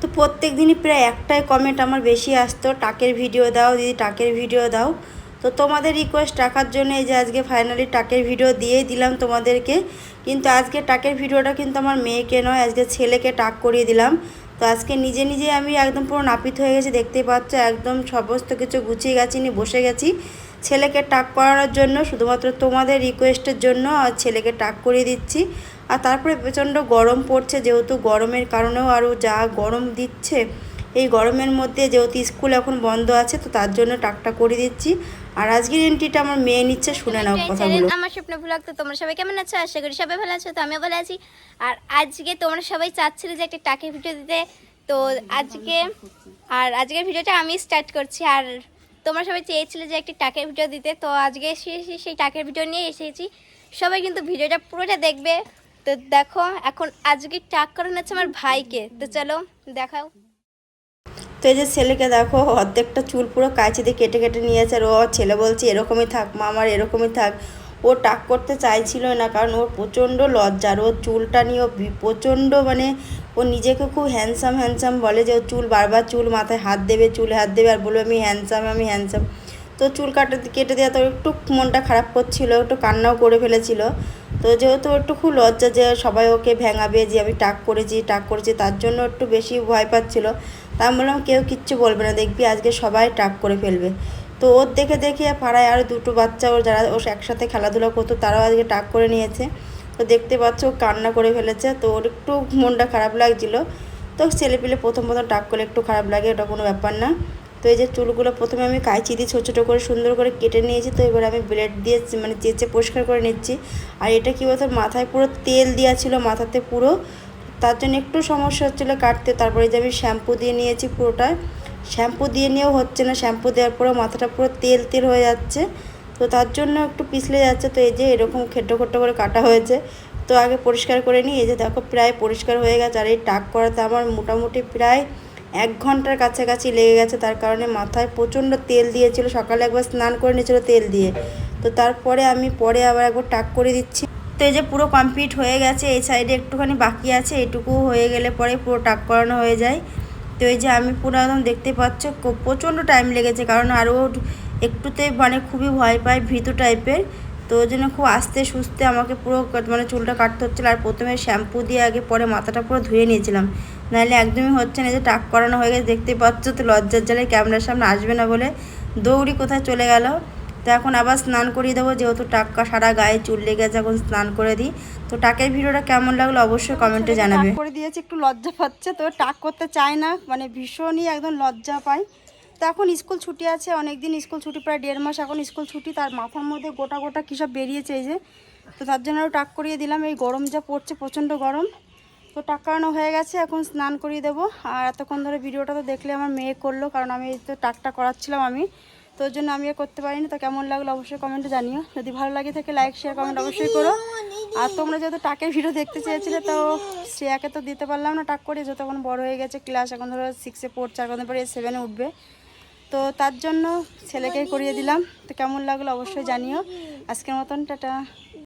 তো প্রত্যেক দিনই প্রায় একটাই কমেন্ট আমার বেশি আসতো, টাকের ভিডিও দাও, দিদি টাকের ভিডিও দাও। তো তোমাদের রিকোয়েস্ট রাখার জন্য এই যে আজকে ফাইনালি টাকের ভিডিও দিয়েই দিলাম তোমাদেরকে। কিন্তু আজকে টাকের ভিডিওটা কিন্তু আমার মেয়েকে নয়, আজকে ছেলেকে টাক করিয়ে দিলাম। তো আজকে নিজে নিজে আমি একদম পুরো নাপিত হয়ে গেছি, দেখতেই পাচ্ছ, একদম সমস্ত কিছু গুছিয়ে গেছি, নিয়ে বসে গেছি। ছেলেকে টাক করানোর জন্য, শুধুমাত্র তোমাদের রিকোয়েস্টের জন্য আর ছেলেকে টাক করিয়ে দিচ্ছি। আর তারপরে প্রচণ্ড গরম পড়ছে, যেহেতু গরমের কারণেও আরও যা গরম দিচ্ছে এই গরমের মধ্যে যেহেতু স্কুল এখন বন্ধ আছে তো তার জন্য টাকটা করে দিচ্ছি। আর আজকের এন্ট্রিটা আমার মেয়ে নিচ্ছে শুনে নাও কথাগুলো। আমার স্বপ্ন ভ্লগ তো তোমরা সবাই কেমন আছো? আশা করি সবাই ভালো আছো তো আমিও ভালো আছি। আর আজকে তোমরা সবাই চাচ্ছিলে যে একটা টাকের ভিডিও দিতে তো আজকে আর আজকের ভিডিওটা আমি স্টার্ট করছি। আর তোমরা সবাই চেয়েছিলে যে একটা টাকের ভিডিও দিতে তো আজকে এসেছি সেই টাকের ভিডিও নিয়ে এসেছি। সবাই কিন্তু ভিডিওটা পুরোটা দেখবে। তো দেখো এখন আজকে টাক করানো হচ্ছে আমার ভাইকে। তো চলো দেখাও। তো এই যে ছেলেকে দেখো, অর্ধেকটা চুল পুরো কাঁচি দিয়ে কেটে কেটে নিয়েছে আর ও ছেলে বলছে, এরকমই থাক মা, আমার এরকমই থাক। ও টাক করতে চাইছিল না, কারণ ওর প্রচণ্ড লজ্জা আর ওর চুলটা নিয়ে ও প্রচণ্ড মানে ও নিজেকে খুব হ্যান্ডসাম হ্যান্ডসাম বলে যে ও চুল বারবার চুল মাথায় হাত দেবে, চুল হাত দেবে আর বলবে, আমি হ্যান্ডসাম আমি হ্যান্ডসাম তো চুল কাটা, কেটে দেওয়া তো একটু মনটা খারাপ করছিল, একটু কান্নাও করে ফেলেছিল। তো যেহেতু একটু খুব লজ্জা যে সবাই ওকে ভেঙাবে যে আমি টাক করেছি টাক করেছি, তার জন্য একটু বেশি ভয় পাচ্ছিল। তা আমি বললাম, কেউ কিচ্ছু বলবে না, দেখবি আজকে সবাই টাক করে ফেলবে। তো ওর দেখে দেখে পাড়ায় আরও দুটো বাচ্চা, ওর যারা ওর একসাথে খেলাধুলা করতো, তারাও আজকে টাক করে নিয়েছে। তো দেখতে পাচ্ছ ও কান্না করে ফেলেছে, তো ওর একটু মনটা খারাপ লাগছিল। তো ছেলেপিলে প্রথম প্রথম টাক করলে একটু খারাপ লাগে, ওটা কোনো ব্যাপার না। তো এই যে চুলগুলো প্রথমে আমি কাঁচি দিয়ে ছোটো ছোটো করে সুন্দর করে কেটে নিয়েছি, তো এবার আমি ব্লেড দিয়ে মানে চেঁচে পরিষ্কার করে নিচ্ছি। আর এটা কী বলতো, মাথায় পুরো তেল দেওয়া ছিল, মাথাতে পুরো। তার জন্য একটু সমস্যা হচ্ছিল কাটতে। তারপরে যে আমি শ্যাম্পু দিয়ে নিয়েছি পুরোটা। শ্যাম্পু দিয়ে নিয়েও হচ্ছে না শ্যাম্পু দেওয়ার পরে মাথাটা পুরো তেল তেল হয়ে যাচ্ছে। তো তার জন্য একটু পিছলে যাচ্ছে। তো এই যে এরকম খেটো খেটো করে কাটা হয়েছে। তো আগে পরিষ্কার করে নিই। এই যে দেখো, প্রায় পরিষ্কার হয়ে গেছে। আর এই টাক করাতে আমার মোটামুটি প্রায় এক ঘণ্টার কাছাকাছি লেগে গেছে, তার কারণে মাথায় প্রচণ্ড তেল দিয়েছিল। সকালে একবার স্নান করে নিয়েছিল তেল দিয়ে। তো তারপরে আমি পরে আবার একবার টাক করে দিচ্ছি। তো এই যে পুরো কমপ্লিট হয়ে গেছে, এই সাইডে একটুখানি বাকি আছে, এটুকু হয়ে গেলে পরে পুরো টাক করানো হয়ে যায়। তো এই যে আমি পুরো একদম দেখতে পাচ্ছ প্রচণ্ড টাইম লেগেছে, কারণ আরও একটুতে মানে খুবই ভয় পায় ভীতু টাইপের তো ওই জন্য খুব আস্তে সুস্তে আমাকে পুরো মানে চুলটা কাটতে হচ্ছিল। আর প্রথমে শ্যাম্পু দিয়ে আগে পরে মাথাটা পুরো ধুয়ে নিয়েছিলাম। নাহলে একদমই হচ্ছে না যে টাক করানো হয়ে গেছে দেখতে পাচ্ছ তো লজ্জার জ্বালে ক্যামেরার সামনে আসবে না বলে। দৌড়ি কোথায় চলে গেল? তো এখন আবার স্নান করিয়ে দেবো যেহেতু টাক্কা সারা গায়ে চুল লেগে গেছে এখন স্নান করে দিই। তো টাকের ভিডিওটা কেমন লাগল অবশ্যই কমেন্টে জানাবে। করে দিয়েছে একটু লজ্জা পাচ্ছে তো টাক করতে চায় না মানে ভীষণই একদম লজ্জা পায়। তো এখন স্কুল ছুটি আছে অনেক দিন স্কুল ছুটি, প্রায় দেড় মাস এখন স্কুল ছুটি, তার মাথার মধ্যে গোটা গোটা কী সব বেরিয়েছে এই যে। তো তার জন্য আরও টাক করিয়ে দিলাম, এই গরম যা পড়ছে, প্রচণ্ড গরম। তো টাক করানো হয়ে গেছে, এখন স্নান করিয়ে দেবো। আর এতক্ষণ ধরে ভিডিওটা তো দেখলে আমার মেয়ে করল, কারণ আমি তো টাকটা করাচ্ছিলাম আমি। তো ওর জন্য আমি আর করতে পারিনি, তো কেমন লাগল অবশ্যই কমেন্টে জানিও। যদি ভালো লাগে থাকে লাইক শেয়ার কমেন্ট অবশ্যই করো। আর তোমরা যেহেতু টাকের ভিডিও দেখতে চেয়েছিলে, তো শ্রেয়াকে তো দিতে পারলাম না টাক করে যত এখন বড় হয়ে গেছে ক্লাস এখন ধরো সিক্সে পড়ছে, এখন পরে সেভেনে উঠবে। তো তার জন্য ছেলেকে করিয়ে দিলাম। তো কেমন লাগল অবশ্যই জানিও। আজকের মতন টাটা।